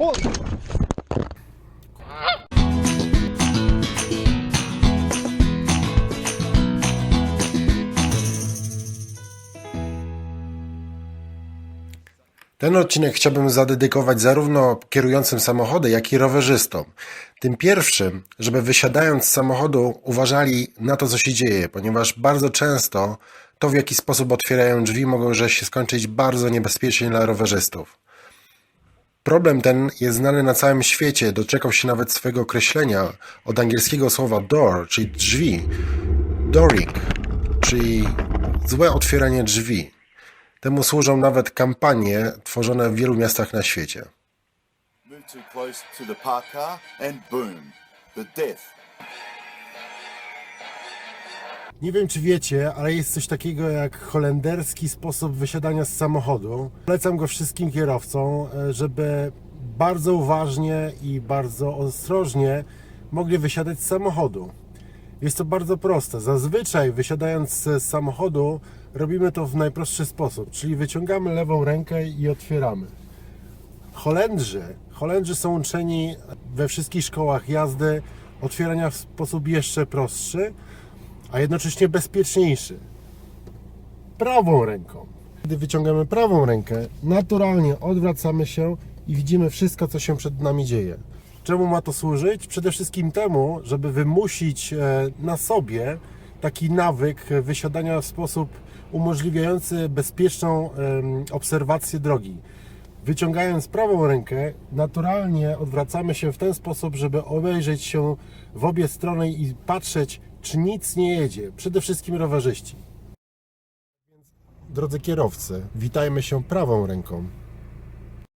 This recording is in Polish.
O! Ten odcinek chciałbym zadedykować zarówno kierującym samochody, jak i rowerzystom. Tym pierwszym, żeby wysiadając z samochodu uważali na to, co się dzieje, ponieważ bardzo często to, w jaki sposób otwierają drzwi, mogą się skończyć bardzo niebezpiecznie dla rowerzystów. Problem ten jest znany na całym świecie, doczekał się nawet swojego określenia od angielskiego słowa door, czyli drzwi, dooring, czyli złe otwieranie drzwi. Temu służą nawet kampanie tworzone w wielu miastach na świecie. Move too close to the parked car and boom, the death. Nie wiem, czy wiecie, ale jest coś takiego jak holenderski sposób wysiadania z samochodu. Polecam go wszystkim kierowcom, e, żeby bardzo uważnie i bardzo ostrożnie mogli wysiadać z samochodu. Jest to bardzo proste. Zazwyczaj wysiadając z samochodu robimy to w najprostszy sposób, czyli wyciągamy lewą rękę i otwieramy. Holendrzy, Holendrzy są uczeni we wszystkich szkołach jazdy otwierania w sposób jeszcze prostszy, a jednocześnie bezpieczniejszy. Prawą ręką. Gdy wyciągamy prawą rękę, naturalnie odwracamy się i widzimy wszystko, co się przed nami dzieje. Czemu ma to służyć? Przede wszystkim temu, żeby wymusić e, na sobie taki nawyk wysiadania w sposób umożliwiający bezpieczną obserwację drogi. Wyciągając prawą rękę, naturalnie odwracamy się w ten sposób, żeby obejrzeć się w obie strony i patrzeć, czy nic nie jedzie. Przede wszystkim rowerzyści. Drodzy kierowcy, witajmy się prawą ręką.